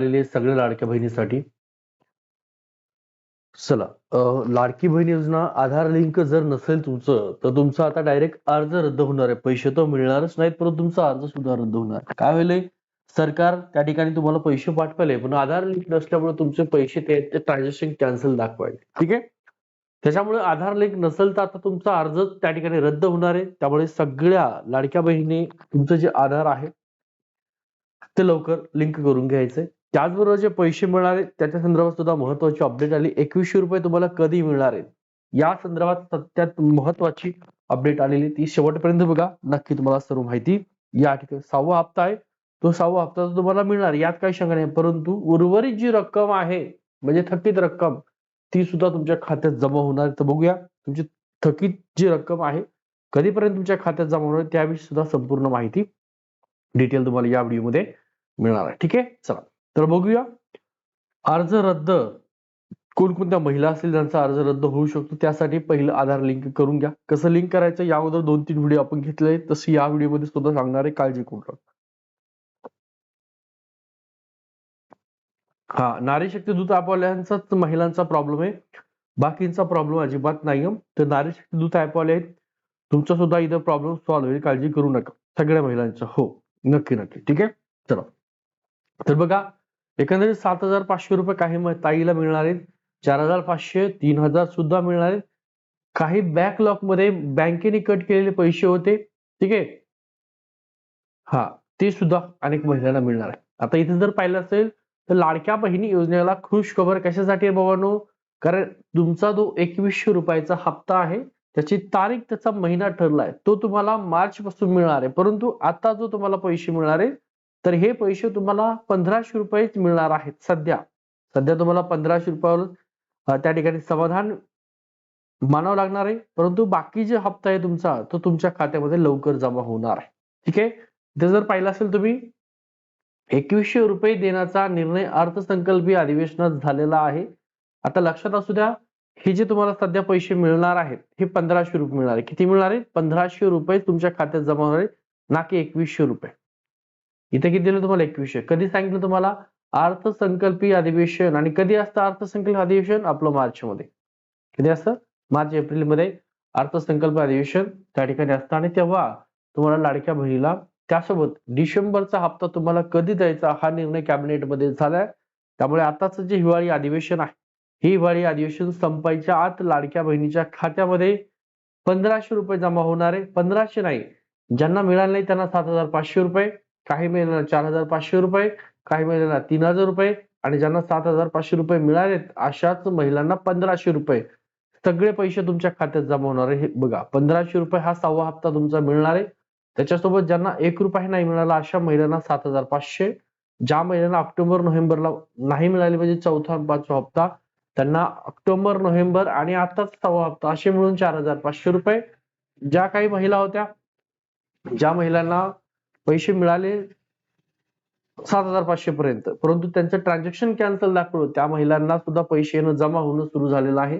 आलेले सगळ्या लाडक्या बहिणीसाठी. चला लाडकी बहीण योजना आधार लिंक जर नसेल तुमचं तर तुमचा आता डायरेक्ट अर्ज रद्द होणार आहे. पैसे तर मिळणारच नाहीत परंतु तुमचा अर्ज सुद्धा रद्द होणार काय होईल सरकार त्या ठिकाणी तुम्हाला पैसे पाठवायले पण आधार लिंक नसल्यामुळे तुमचे पैसे ते ट्रान्झॅक्शन कॅन्सल दाखवायले ठीक आहे? त्याच्यामुळे आधार लिंक नसेल तर आता तुमचा अर्ज त्या ठिकाणी रद्द होणार आहे. त्यामुळे सगळ्या लाडक्या बहिणी तुमचं जे आधार आहे ते लवकर लिंक करून घ्यायचंय. त्याचबरोबर जे पैसे मिळणार आहेत त्याच्या संदर्भात सुद्धा महत्वाची अपडेट आली. एकवीसशे रुपये तुम्हाला कधी मिळणार आहेत? या संदर्भात सत्यात महत्वाची अपडेट आलेली ती शेवटपर्यंत बघा. नक्की तुम्हाला सर्व माहिती या ठिकाणी सहावा हप्ता आहे. तो सहावा हप्ता तुम्हाला मिळणार. यात काही शंका नाही. परंतु उर्वरित जी रक्कम आहे म्हणजे थकीत रक्कम ती सुद्धा तुमच्या खात्यात जमा होणार तर बघूया. तुमची थकीत जी रक्कम आहे कधीपर्यंत तुमच्या खात्यात जमा होणार त्याविषयी सुद्धा संपूर्ण माहिती डिटेल तुम्हाला या व्हिडिओमध्ये मिळणार आहे. ठीक आहे? चला. तर बघूया. अर्ज रद्द. कोणकोणत्या महिला असतील ज्यांचा अर्ज रद्द होऊ शकतो त्यासाठी पहिलं आधार लिंक करून घ्या. कसं लिंक करायचं? या अगोदर दोन तीन व्हिडिओ आपण घेतले आहेत. तसं या व्हिडिओमध्ये सुद्धा सांगणार आहे काळजी करू नका. हा नारी शक्ती दूत ऍपवाल्यांचाच महिलांचा प्रॉब्लेम आहे. बाकींचा प्रॉब्लेम अजिबात नाही तर नारी शक्ती दूत ऍपवाले आहेत. तुमचा सुद्धा इथं प्रॉब्लेम सॉल्व्ह होईल. काळजी करू नका. सगळ्या महिलांचा. हो नक्की नक्की. ठीक आहे? चला. तर बघा एकंदरीत सात हजार पाचशे रुपये काही ताईला मिळणार आहेत. चार हजार पाचशे तीन हजार सुद्धा मिळणार आहेत. काही बॅकलॉगमध्ये बँकेने कट केलेले पैसे होते. ठीक आहे? हा ते सुद्धा अनेक महिलांना मिळणार आहे आता इथे जर पाहिलं असेल तर लाडक्या बहिणी योजनेला खुश खबर कशासाठी आहे बाबांनो? कारण तुमचा जो एकवीसशे रुपयाचा हप्ता आहे त्याची तारीख त्याचा महिना ठरलाय. तो तुम्हाला मार्च पासून मिळणार आहे. परंतु आता जो तुम्हाला पैसे मिळणार आहे तर हे पैसे तुम्हाला पंधराशे रुपयेच मिळणार आहेत सध्या. सध्या तुम्हाला पंधराशे रुपयावर त्या ठिकाणी समाधान मानावं लागणार आहे. परंतु बाकी जे हप्ता आहे तुमचा तो तुमच्या खात्यामध्ये लवकर जमा होणार आहे. ठीक आहे? ते जर पाहिलं असेल तुम्ही एकवीसशे रुपये देण्याचा निर्णय अर्थसंकल्पीय अधिवेशनात झालेला आहे. आता लक्षात असू द्या हे जे तुम्हाला सध्या पैसे मिळणार आहेत हे पंधराशे रुपये मिळणार आहे. किती मिळणार आहेत? पंधराशे रुपये तुमच्या खात्यात जमा होणार आहेत ना की एकवीसशे रुपये. इथे किती दिलं तुम्हाला? एकवीसशे. कधी सांगितलं तुम्हाला? अर्थसंकल्पीय अधिवेशन. आणि कधी असतं अर्थसंकल्प अधिवेशन? आपलं मार्च मध्ये कधी असतं? मार्च एप्रिलमध्ये अर्थसंकल्प अधिवेशन त्या ठिकाणी असतं. आणि तेव्हा तुम्हाला लाडक्या बहिणीला त्यासोबत डिसेंबरचा हप्ता तुम्हाला कधी द्यायचा हा निर्णय कॅबिनेटमध्ये झालाय. त्यामुळे आताच जे हिवाळी अधिवेशन आहे हे हिवाळी अधिवेशन संपायच्या आत लाडक्या बहिणीच्या खात्यामध्ये पंधराशे रुपये जमा होणार आहे. पंधराशे नाही. ज्यांना मिळाले नाही त्यांना सात हजार पाचशे रुपये. काही महिन्यांना चार हजार पाचशे रुपये काही महिन्यांना तीन हजार रुपये आणि ज्यांना सात हजार पाचशे रुपये मिळालेत अशाच महिलांना पंधराशे रुपये. सगळे पैसे तुमच्या खात्यात जमा होणार आहे. हे बघा पंधराशे रुपये हा सहावा हप्ता तुमचा मिळणार आहे. त्याच्यासोबत ज्यांना एक रुपये नाही मिळाला अशा महिलांना सात हजार पाचशे. ज्या महिलांना ऑक्टोबर नोव्हेंबरला नाही मिळाले म्हणजे चौथा पाचवा हप्ता त्यांना ऑक्टोबर नोव्हेंबर आणि आताच सहावा हप्ता असे मिळून चार हजार पाचशे रुपये. ज्या काही महिला होत्या ज्या महिलांना पैसे मिळाले सात हजार पाचशे पर्यंत. परंतु त्यांचं ट्रान्झॅक्शन कॅन्सल दाखवलं. त्या महिलांना सुद्धा पैसे येणं जमा होणं सुरू झालेलं आहे.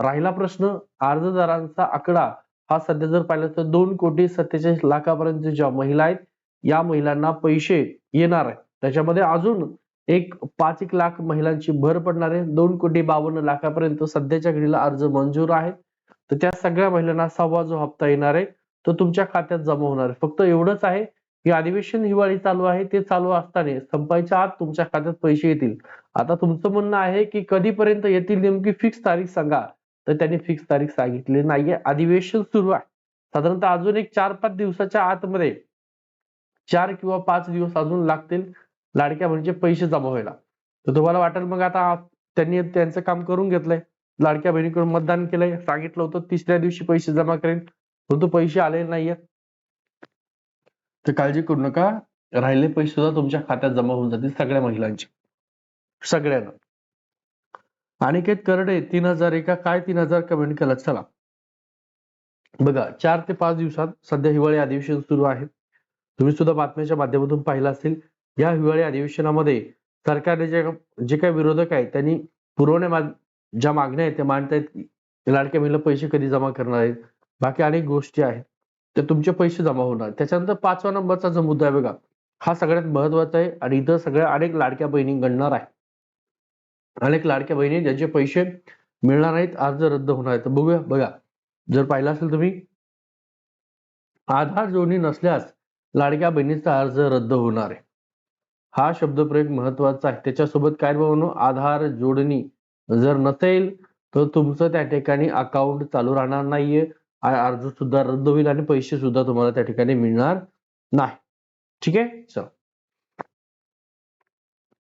राहिला प्रश्न अर्जदारांचा आकडा हा सध्या जर पाहिलं तर दोन कोटी सत्तेचाळीस लाखापर्यंत ज्या महिला आहेत या महिलांना पैसे येणार आहे त्याच्यामध्ये अजून एक पाच एक लाख महिलांची भर पडणार आहे. दोन कोटी बावन्न लाखापर्यंत सध्याच्या घडीला अर्ज मंजूर आहे. तर त्या सगळ्या महिलांना सव्वा जो हप्ता येणार आहे तो तुमच्या खात्यात जमा होणार आहे. फक्त एवढंच आहे की अधिवेशन हिवाळी चालू आहे ते चालू असताना संपायच्या आत तुमच्या खात्यात पैसे येतील. आता तुमचं म्हणणं आहे की कधीपर्यंत येतील नेमकी फिक्स तारीख सांगा. तर त्यांनी फिक्स तारीख सांगितली नाहीये. अधिवेशन सुरू आहे. साधारणतः अजून एक चार पाच दिवसाच्या आतमध्ये चार किंवा पाच दिवस अजून लागतील. लाडक्या म्हणजे पैसे जमा व्हायला. तर तुम्हाला वाटेल मग आता त्यांनी त्यांचं काम करून घेतलंय. लाडक्या बहिणीकडून मतदान केलंय. सांगितलं होतं तिसऱ्या दिवशी पैसे जमा करेन. परंतु पैसे आले नाहीयेत तर काळजी करू नका. राहिले पैसे सुद्धा तुमच्या खात्यात जमा होऊन जातील सगळ्या महिलांचे. सगळ्यांना. अनिकेत करडे तीन हजार एका काय तीन हजार कमेंट केला? चला. बघा चार ते पाच दिवसात सध्या हिवाळी अधिवेशन सुरू आहे. तुम्ही सुद्धा बातम्याच्या माध्यमातून पाहिलं असेल. या हिवाळी अधिवेशनामध्ये सरकारने जे जे काही विरोधक आहेत त्यांनी पुरवण्या ज्या मागण्या आहेत त्या मांडतायत. लाडक्या महिला पैसे कधी जमा करणार आहेत? बाकी अनेक गोष्टी आहेत. तर तुमचे पैसे जमा होणार. त्याच्यानंतर पाचवा नंबरचा जो मुद्दा आहे बघा हा सगळ्यात महत्त्वाचा आहे आणि इथं सगळ्या अनेक लाडक्या बहिणी गणणार आहे अनेक लाडक्या बहिणी ज्यांचे पैसे मिळणार नाहीत अर्ज रद्द होणार आहेत. तर बघूया बघा. जर पाहिलं असेल तुम्ही आधार जोडणी नसल्यास लाडक्या बहिणीचा अर्ज रद्द होणार आहे. हा शब्दप्रयोग महत्त्वाचा आहे. त्याच्यासोबत काय बनवणं आधार जोडणी जर नसेल तर तुमचं त्या ठिकाणी अकाउंट चालू राहणार नाहीये. अर्ज सुद्धा रद्द होईल आणि पैसे सुद्धा तुम्हाला त्या ठिकाणी मिळणार नाही. ठीक आहे? चल.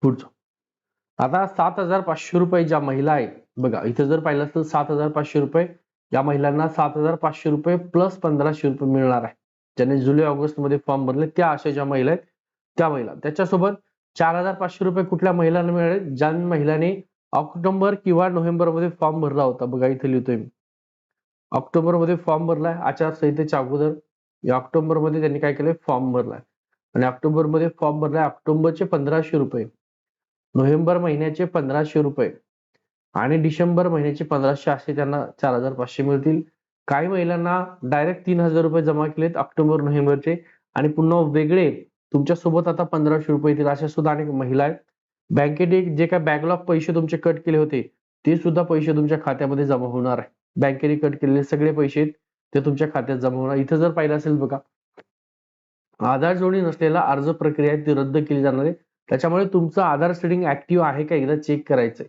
पुढचं. आता सात हजार पाचशे रुपये ज्या महिला आहेत बघा इथं जर पाहिलं तर सात हजार पाचशे रुपये या महिलांना सात हजार पाचशे रुपये प्लस पंधराशे रुपये मिळणार आहे. ज्यांनी जुलै ऑगस्टमध्ये फॉर्म भरले त्या अशा ज्या महिला आहेत त्या महिला. त्याच्यासोबत चार हजार पाचशे रुपये कुठल्या महिलांना मिळाले? ज्या महिलांनी ऑक्टोबर किंवा नोव्हेंबरमध्ये फॉर्म भरला होता बघा इथे लिहितोय मी. ऑक्टोबरमध्ये फॉर्म भरलाय आचारसंहितेच्या अगोदर. या ऑक्टोबरमध्ये त्यांनी काय केलंय? फॉर्म भरलाय. आणि ऑक्टोबरमध्ये फॉर्म भरलाय ऑक्टोबरचे पंधराशे रुपये. नोव्हेंबर महिन्याचे पंधराशे रुपये. आणि डिसेंबर महिन्याचे पंधराशे असे त्यांना चार हजार पाचशे मिळतील. काही महिलांना डायरेक्ट तीन हजार रुपये जमा केलेत ऑक्टोबर नोव्हेंबरचे. आणि पुन्हा वेगळे तुमच्यासोबत आता पंधराशे रुपये येतील अशा सुद्धा अनेक महिला आहेत. बँकेत जे काय बॅकलॉग पैसे तुमचे कट केले होते ते सुद्धा पैसे तुमच्या खात्यामध्ये जमा होणार आहे. बँकेने कट केलेले सगळे पैसे ते तुमच्या खात्यात जमा होणार. इथं जर पाहिलं असेल बघा आधार जोडणी नसलेला अर्ज प्रक्रिया आहे ती रद्द केली जाणार आहे. त्याच्यामुळे तुमचं आधार सेटिंग ऍक्टिव्ह आहे का एकदा चेक करायचंय.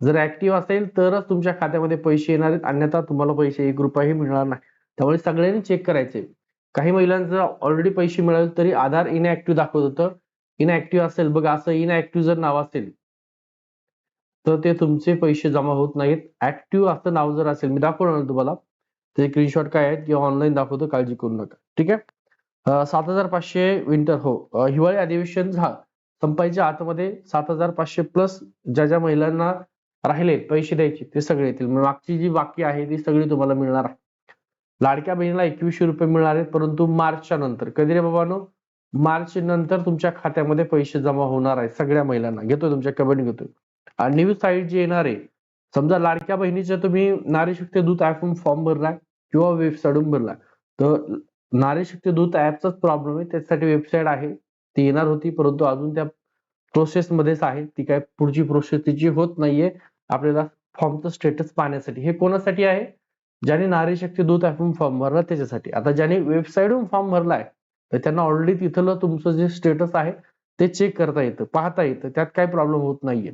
जर ऍक्टिव्ह असेल तरच तुमच्या खात्यामध्ये पैसे येणार आहेत अन्यथा तुम्हाला पैसे एक रुपयाही मिळणार नाही. त्यामुळे सगळ्यांनी चेक करायचे काही महिलांचं ऑलरेडी पैसे मिळाले तरी आधार इनऍक्टिव्ह दाखवत होतं. इनऍक्टिव्ह असेल बघा असं इनऍक्टिव्ह जर नाव असेल तर ते तुमचे पैसे जमा होत नाहीत. ऍक्टिव्ह असं नाव जर असेल मी दाखवणार तुम्हाला. ते स्क्रीनशॉट काय आहेत किंवा ऑनलाईन दाखवतो काळजी करू नका. ठीक आहे? सात हजार पाचशे विंटर हो. हिवाळी अधिवेशन झा संपायच्या आतमध्ये सात हजार पाचशे प्लस ज्या ज्या महिलांना राहिले पैसे द्यायचे ते सगळे येतील. मागची जी बाकी आहे ती सगळी तुम्हाला मिळणार आहे. लाडक्या बहिणीला एकवीसशे रुपये मिळणार आहेत परंतु मार्चच्या नंतर. कधी रे बाबानो? मार्च नंतर तुमच्या खात्यामध्ये पैसे जमा होणार आहेत सगळ्या महिलांना. घेतोय तुमच्या कमेंट घेतोय. न्यूज साईट जी येणार आहे समजा लाडक्या बहिणीचं तुम्ही नारी शक्ती दूत ऍप फॉर्म भरलाय किंवा वेबसाईटून भरलाय तर नारी शक्ती दूत ऍपचाच प्रॉब्लेम आहे. त्यासाठी वेबसाईट आहे. ती येणार होती परंतु अजून त्या प्रोसेस मध्येच आहे. ती काय पुढची प्रोसेस तिची होत नाहीये आपल्याला फॉर्मचं स्टेटस पाहण्यासाठी. हे कोणासाठी आहे? ज्याने नारी शक्ती दूत ऍप फॉर्म भरला त्याच्यासाठी. आता ज्याने वेबसाईटहून फॉर्म भरलाय तर त्यांना ऑलरेडी तिथलं तुमचं जे स्टेटस आहे ते चेक करता येतं पाहता येतं. त्यात काय प्रॉब्लेम होत नाहीये.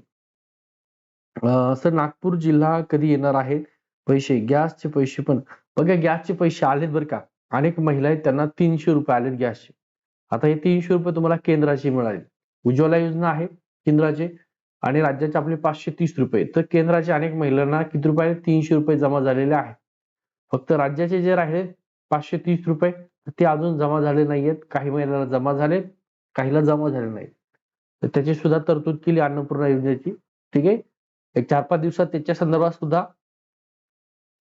सर नागपूर जिल्हा कधी येणार आहे? पैसे गॅसचे पैसे पण. बघा गॅसचे पैसे आलेत बरं का. अनेक महिला आहेत त्यांना तीनशे रुपये आलेत गॅसचे. आता हे तीनशे रुपये तुम्हाला केंद्राचे मिळाले. उज्ज्वला योजना आहे केंद्राचे आणि राज्याचे आपले पाचशे तीस रुपये. तर केंद्राचे अनेक महिलांना किती रुपये? आहेत? तीनशे रुपये जमा झालेले आहेत. फक्त राज्याचे जे राहिले पाचशे तीस रुपये ते अजून जमा झाले नाहीयेत. काही महिलांना जमा झाले काहीला जमा झाले नाहीत. तर त्याची सुद्धा तरतूद केली अन्नपूर्णा योजनेची. ठीक आहे? एक चार पाच दिवसात त्याच्या संदर्भात सुद्धा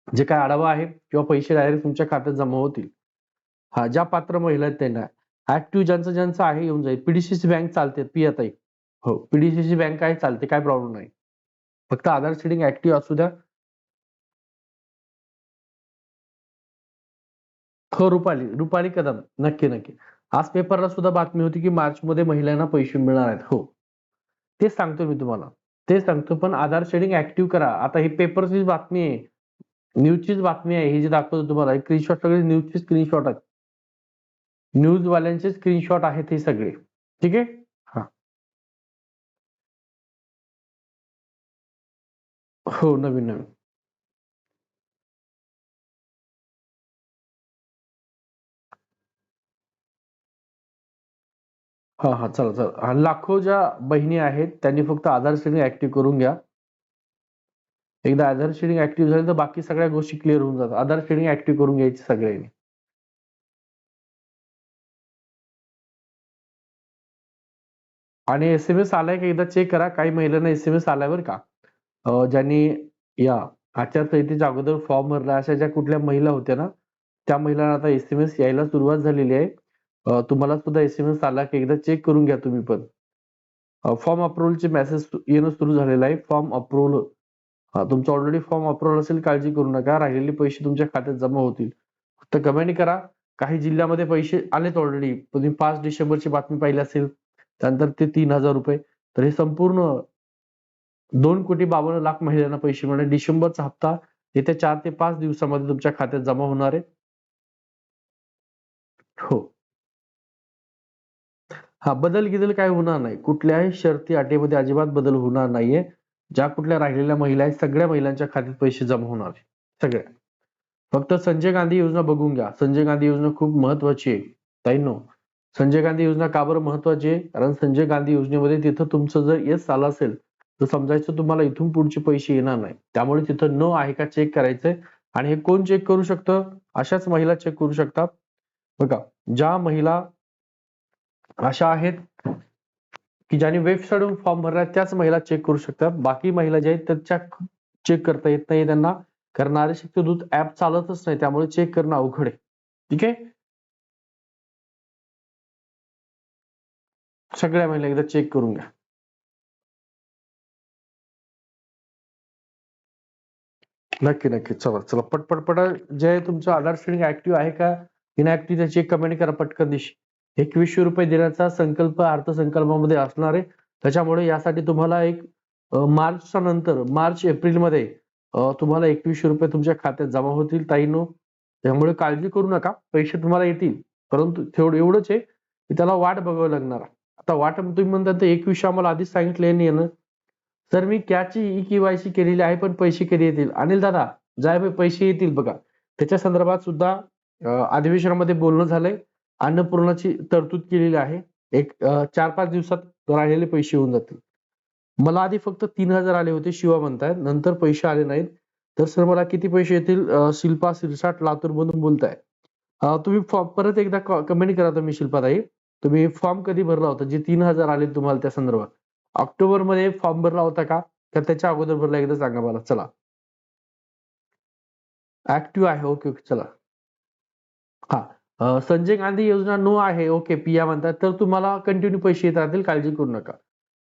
जे काय आढावा आहे किंवा पैसे डायरेक्ट तुमच्या खात्यात जमा होतील. हा ज्या पात्र महिला आहेत त्यांना ऍक्टिव्ह ज्यांचं ज्यांचं आहे येऊन जाईल. पीडीसीसी बँक चालते पी ताई हो पीडीसीसी बँक आहे चालते काय प्रॉब्लेम नाही. फक्त आधार सेडिंग ऍक्टिव्ह असू द्या. हो रुपाली रुपाली कदम नक्की नक्की. आज पेपरला सुद्धा बातमी होती की मार्च मध्ये महिलांना पैसे मिळणार आहेत. हो. तेच सांगतो मी तुम्हाला. तेच सांगतो पण आधार शेडिंग ऍक्टिव्ह करा. आता ही पेपरचीच बातमी आहे. न्यूजचीच बातमी आहे. ही जी दाखवतो तुम्हाला स्क्रीनशॉट सगळे न्यूजचे स्क्रीनशॉट आहेत न्यूज वाल्यांचे स्क्रीनशॉट आहेत हे सगळे. ठीक आहे? हा. हो नवीन नवीन. हा हा चला चला. लाखो ज्या बहिणी आहेत त्यांनी फक्त आधार श्रेणी ऍक्टिव्ह करून घ्या. एकदा आधार श्रेणी ऍक्टिव्ह झाली तर बाकी सगळ्या गोष्टी क्लिअर होऊन जातात. आधार श्रेणी ऍक्टिव्ह करून घ्यायची सगळ्यांनी. आणि एस एम एस आलाय का? एकदा चेक करा. काही महिलांना एस एम एस आलाय बरं का? ज्यांनी या आचारसंहितेच्या अगोदर फॉर्म भरला अशा ज्या कुठल्या महिला होत्या ना त्या महिलांना आता एस एम एस यायला सुरुवात झालेली आहे. तुम्हाला सुद्धा एस एम एस आला की एकदा चेक करून घ्या तुम्ही पण. फॉर्म अप्रुव्हलचे मेसेज येणं सुरू झालेलं आहे. फॉर्म अप्रुव्हल तुमचा ऑलरेडी फॉर्म अप्रुव्हल असेल काळजी करू नका. राहिलेले पैसे तुमच्या खात्यात जमा होतील. फक्त कमेंट करा. काही जिल्ह्यामध्ये पैसे आलेत ऑलरेडी तुम्ही पाच डिसेंबरची बातमी पाहिली असेल त्यानंतर ते तीन हजार रुपये. तर हे संपूर्ण दोन कोटी बावन्न लाख महिलांना पैसे मिळणार. डिसेंबरचा हप्ता येत्या चार ते पाच दिवसामध्ये तुमच्या खात्यात जमा होणार आहे. हो. हा बदल गिदल काय होणार नाही. कुठल्याही शर्ती अटीमध्ये अजिबात बदल होणार नाहीये. ज्या कुठल्या राहिलेल्या महिला आहेत सगळ्या महिलांच्या खात्यात पैसे जमा होणार सगळ्या. फक्त संजय गांधी योजना बघून घ्या. संजय गांधी योजना खूप महत्वाची आहे. ताईनो संजय गांधी योजना का बरं महत्वाची आहे? कारण संजय गांधी योजनेमध्ये तिथं तुमचं जर येस आलं असेल तर समजायचं तुम्हाला इथून पुढचे पैसे येणार नाही. त्यामुळे तिथं न आहे का चेक करायचंय? आणि हे कोण चेक करू शकतं? अशाच महिला चेक करू शकतात. बघा ज्या महिला अशा आहेत की ज्यांनी वेबसाईटवरून फॉर्म भरला त्याच महिला चेक करू शकतात. बाकी महिला ज्या आहेत त्याच्या चेक करता येत नाही त्यांना कारण नारी दूत ऍप चालतच नाही त्यामुळे चेक करणं अवघड आहे. ठीक आहे? सगळ्या महिला एकदा चेक करून घ्या. नक्की नक्की. चला चला. पटपट पट जे तुमचं आधार शेडिंग ऍक्टिव्ह आहे का इनऍक्टिव्ह त्याची कमेंट करा पटकन दिशी. एकवीसशे रुपये देण्याचा संकल्प अर्थसंकल्पामध्ये असणार आहे. त्याच्यामुळे यासाठी तुम्हाला एक मार्चच्या नंतर मार्च एप्रिलमध्ये तुम्हाला एकवीसशे रुपये तुमच्या खात्यात जमा होतील ताईनो. त्यामुळे काळजी करू नका. पैसे तुम्हाला येतील. परंतु तेवढं एवढंच आहे की त्याला वाट बघावं लागणार. आता वाट तुम्ही म्हणतात तर एकवीसशे आम्हाला आधीच सांगितले नाही ना सर मी कॅची ई केवायसी केलेली आहे पण पैसे कधी येतील? अनिल दादा जाय पैसे येतील बघा. त्याच्या संदर्भात सुद्धा अधिवेशनामध्ये बोलणं झालंय. अन्नपूर्णाची तरतूद केलेली आहे. एक चार पाच दिवसात राहिलेले पैसे येऊन जातील. मला आधी फक्त तीन हजार आले होते शिवा म्हणतायत नंतर पैसे आले नाहीत. तर सर मला किती पैसे येतील? शिल्पा सिरसाट लातूर मधून बोलताय. तुम्ही फॉर्म परत एकदा कमेंट करा तुम्ही शिल्पाताई. तुम्ही फॉर्म कधी भरला होता? जे तीन हजार आले तुम्हाला त्या संदर्भात. ऑक्टोबरमध्ये फॉर्म भरला होता का? का त्याच्या अगोदर भरला एकदा सांगा मला. चला. ऍक्टिव्ह आहे. Okay okay. चला. संजय गांधी योजना नो आहे ओके पिया म्हणतात तर तुम्हाला कंटिन्यू पैसे येत राहतील काळजी करू नका.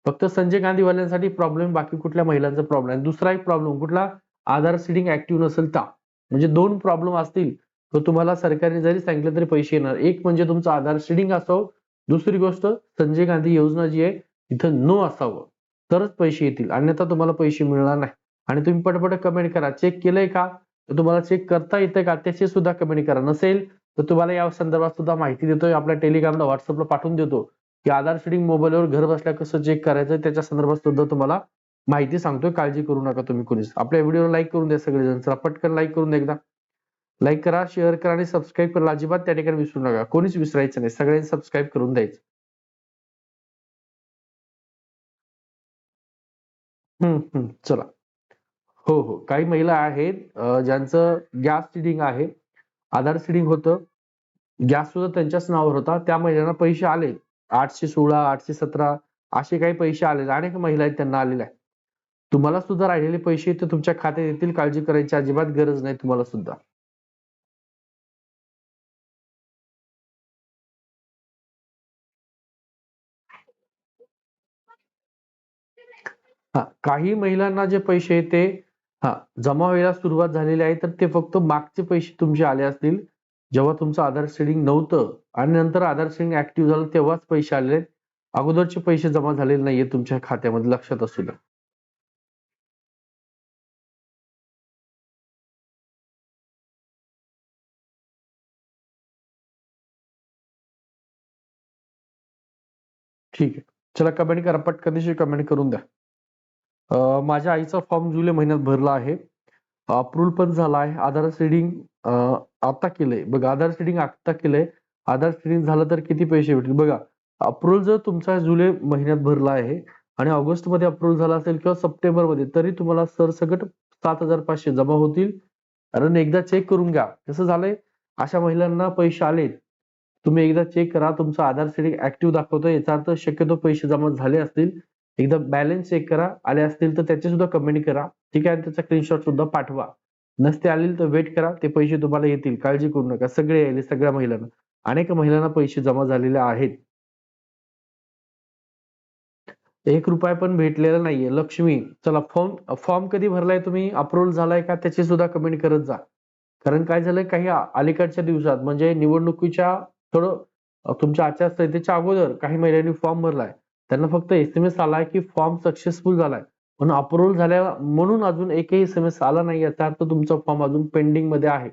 फक्त संजय गांधी वाल्यांसाठी प्रॉब्लेम बाकी कुठल्या महिलांचा प्रॉब्लेम दुसरा एक प्रॉब्लेम कुठला आधार सिडिंग ऍक्टिव्ह नसेल तर. म्हणजे दोन प्रॉब्लेम असतील तर तुम्हाला सरकारने जरी सांगितलं तरी पैसे येणार. एक म्हणजे तुमचं आधार सिडिंग असावं दुसरी गोष्ट संजय गांधी योजना जी आहे तिथं नो असावं. तरच पैसे येतील अन्यथा तुम्हाला पैसे मिळणार नाही. आणि तुम्ही पटपट कमेंट करा. चेक केलंय का? तर तुम्हाला चेक करता येतं का? त्याचे सुद्धा कमेंट करा. नसेल तर तुम्हाला या संदर्भात सुद्धा माहिती देतोय. आपल्या टेलिग्रामला व्हॉट्सअपला पाठवून देतो की आधार शेडिंग मोबाईलवर घर बसल्या कसं चेक करायचं त्याच्या संदर्भात सुद्धा तुम्हाला माहिती सांगतोय. काळजी करू नका तुम्ही कोणीच. आपल्या व्हिडिओला लाईक करून द्या सगळेजण. चला पटकन लाईक करून द्या एकदा. लाईक करा शेअर करा आणि सबस्क्राईब करा. अजिबात त्या ठिकाणी विसरू नका. कोणीच विसरायचं नाही. सगळ्यांनी सबस्क्राईब करून द्यायचं. हम्म हम्म. चला. हो हो. काही महिला आहेत ज्यांचं गॅस सिडिंग आहे. आधार सिडिंग होतं. गॅस सुद्धा त्यांच्याच नावावर होता. त्या महिलांना पैसे आले आठशे सोळा आठशे सतरा असे काही पैसे आले अनेक महिला आहेत त्यांना आलेले आहेत. तुम्हाला सुद्धा राहिलेले पैसे ते तुमच्या खात्यात येतील काळजी करायची अजिबात गरज नाही तुम्हाला सुद्धा. काही महिलांना जे पैसे आहेत ते हा जमा व्हायला सुरुवात झालेली आहे तर ते फक्त मागचे पैसे तुमचे आले असतील. जेव्हा तुमचं आधार सेडिंग नव्हतं आणि नंतर आधार सेडिंग ऍक्टिव्ह झालं तेव्हाच पैसे आलेले आहेत. अगोदरचे पैसे जमा झालेले नाहीये तुमच्या खात्यामध्ये लक्षात असू द्या. ठीक आहे. चला कमेंट करा. पटकन कमेंट करून द्या. माझ्या आईचा फॉर्म जुलै महिन्यात भरला आहे. अप्रूव्हल पण झाला आहे. आधार सीडिंग आता केलंय. बघा आधार सीडिंग आता केलंय. आधार सीडिंग झालं तर किती पैसे भेटतील? बघा अप्रूव्हल जर तुमचा जुलै महिन्यात भरला आहे आणि ऑगस्टमध्ये अप्रूव्हल झाला असेल किंवा सप्टेंबरमध्ये तरी तुम्हाला सरसकट सात हजार पाचशे जमा होतील. कारण एकदा चेक करून घ्या. कसं झालंय? अशा महिलांना पैसे आले तुम्ही एकदा चेक करा. तुमचं आधार सीडिंग ऍक्टिव्ह दाखवतो याचा अर्थ शक्यतो पैसे जमा झाले असतील. एकदा बॅलन्स चेक करा. आले असतील तर त्याचे सुद्धा कमेंट करा. ठीक आहे? त्याचा स्क्रीनशॉट सुद्धा पाठवा. नसते आलेले तर वेट करा. ते पैसे तुम्हाला येतील. काळजी करू नका. सगळे यायले सगळ्या महिलांना. अनेक महिलांना पैसे जमा झालेले आहेत. एक रुपया पण भेटलेला नाहीये. लक्ष्मी चला फॉर्म फॉर्म कधी भरलाय तुम्ही? अप्रुव्हल झालाय का? त्याची सुद्धा कमेंट करत जा. कारण काय झालंय? काही अलीकडच्या दिवसात म्हणजे निवडणुकीच्या थोडं तुमच्या आचारसंहितेच्या अगोदर काही महिलांनी फॉर्म भरलाय. त्यांना फक्त एस एम एस आला की फॉर्म सक्सेसफुल झालाय. पण अप्रुव्हल झाल्या म्हणून अजून एकही एस एम एस आला नाही याचा अर्थ तुमचा फॉर्म अजून पेंडिंगमध्ये आहे.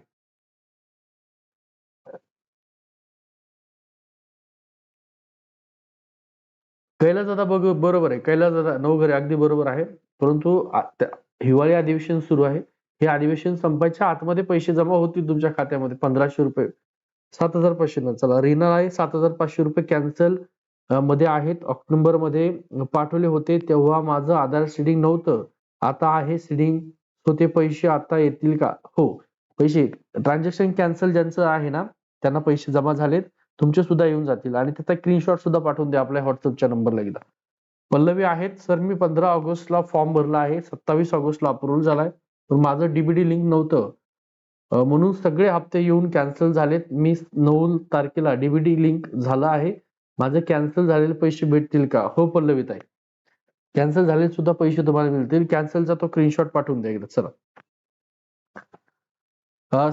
कैलास दादा बघ बरोबर आहे. कैलास दादा नवघरे अगदी बरोबर आहे. परंतु हिवाळी अधिवेशन सुरू आहे. हे अधिवेशन संपायच्या आतमध्ये पैसे जमा होतील तुमच्या खात्यामध्ये पंधराशे रुपये. सात हजार पाचशे चला. रीना आहे सात हजार पाचशे रुपये कॅन्सल मध्ये आहेत. ऑक्टोबरमध्ये पाठवले होते. तेव्हा माझं आधार सीडिंग नव्हतं. आता आहे सीडिंग. सो ते पैसे आता येतील का? हो. पैसे ट्रान्झॅक्शन कॅन्सल ज्यांचं आहे ना त्यांना पैसे जमा झालेत. तुमचे सुद्धा येऊन जातील. आणि त्याचा स्क्रीनशॉट सुद्धा पाठवून द्या आपल्या व्हॉट्सअपच्या नंबरला एकदा. पल्लवी आहेत. सर मी पंधरा ऑगस्टला फॉर्म भरला आहे. सत्तावीस ऑगस्टला अप्रुव्हल झालाय. पण माझं डीबीडी लिंक नव्हतं. म्हणून सगळे हप्ते येऊन कॅन्सल झालेत. मी नऊ तारखेला डीबीडी लिंक झालं आहे. माझे कॅन्सल झालेले पैसे भेटतील का? हो पल्लवीत आहे कॅन्सल झालेले सुद्धा पैसे तुम्हाला मिळतील. कॅन्सलचा तो स्क्रीनशॉट पाठवून द्या एकदा. चला.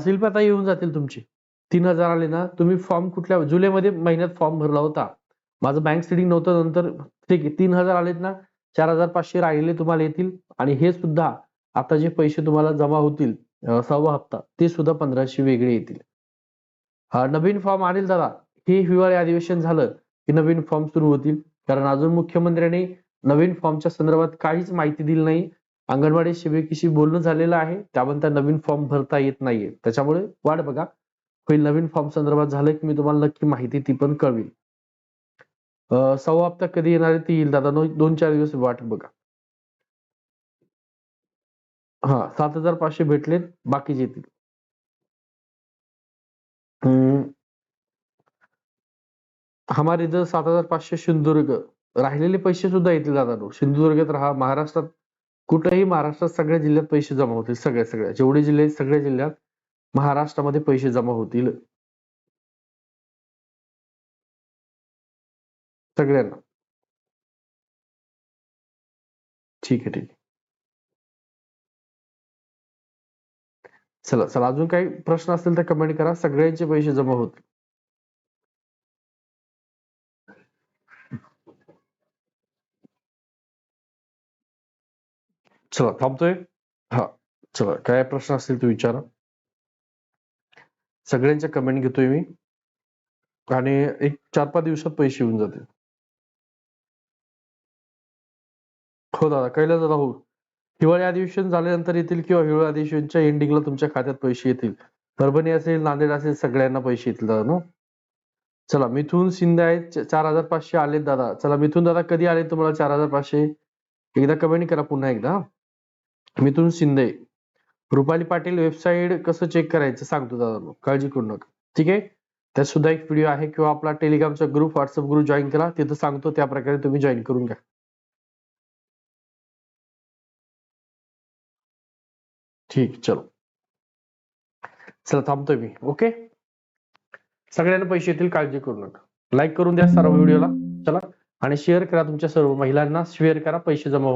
शिल्पाताई येऊन जातील तुमची. तीन हजार आले ना तुम्ही फॉर्म कुठल्या जुलैमध्ये महिन्यात फॉर्म भरला होता. माझं बँक स्टेटिंग नव्हतं नंतर ठीक आहे तीन हजार आलेत ना चार हजार पाचशे राहिले तुम्हाला येतील. आणि हे सुद्धा आता जे पैसे तुम्हाला जमा होतील सहावा हप्ता ते सुद्धा पंधराशे वेगळे येतील. नवीन फॉर्म आणेल दादा. हे हिवाळी अधिवेशन झालं. की नवीन फॉर्म सुरू होतील. कारण अजून मुख्यमंत्र्यांनी नवीन फॉर्मच्या संदर्भात काहीच माहिती दिली नाही. अंगणवाडी सेविकेशी बोलणं झालेलं आहे. त्यानंतर नवीन फॉर्म भरता येत नाहीये. त्याच्यामुळे वाट बघा. होईल नवीन फॉर्म संदर्भात झालं की मी तुम्हाला नक्की माहिती ती पण कळवेल सव्वा हप्ता कधी येणार आहे ती येईल दादा. नो- दोन चार दिवस वाट बघा. हा सात हजार पाचशे भेटलेत. बाकीचे येतील. हमारे इथं सात हजार पाचशे सिंधुदुर्ग राहिलेले पैसे सुद्धा येतील जातात. सिंधुदुर्गात राहा महाराष्ट्रात कुठेही महाराष्ट्रात सगळ्या जिल्ह्यात पैसे जमा होतील सगळ्या सगळ्या. जेवढे जिल्हे सगळ्या जिल्ह्यात महाराष्ट्रामध्ये पैसे जमा होतील. सगळ्यांना. ठीक आहे ठीक आहे. चला चला. अजून काही प्रश्न असतील तर कमेंट करा. सगळ्यांचे पैसे जमा होतील. चला थांबतोय हा चला काय प्रश्न असतील ते विचारा सगळ्यांच्या कमेंट घेतोय मी आणि एक चार पाच दिवसात पैसे येऊन जातील हो दादा कळलं दादा हो हिवाळी अधिवेशन झाल्यानंतर येतील किंवा हिवाळी अधिवेशनच्या एंडिंगला तुमच्या खात्यात पैसे येतील परभणी असेल नांदेड असेल सगळ्यांना पैसे येतील दादा ना चला मिथून शिंदे आहेत चार हजार पाचशे आलेत दादा चला मिथून दादा कधी आले तुम्हाला चार हजार पाचशे एकदा कमेंट करा पुन्हा एकदा हा. मिथुन शिंदे रुपाली पाटील वेबसाईट कसं चेक करायचं सांगतो दादा काळजी करू नका. ठीक आहे? त्यात सुद्धा एक व्हिडिओ आहे किंवा आपला टेलिग्रामचा ग्रुप व्हॉट्सअप ग्रुप जॉईन करा. तिथं सांगतो त्या प्रकारे तुम्ही जॉईन करून घ्या. ठीक चलो. चला थांबतोय मी. ओके सगळ्यांना पैसे येतील काळजी करू नका. लाईक करून द्या सर्व व्हिडिओला चला. आणि शेअर करा तुमच्या सर्व महिलांना. शेअर करा पैसे जमा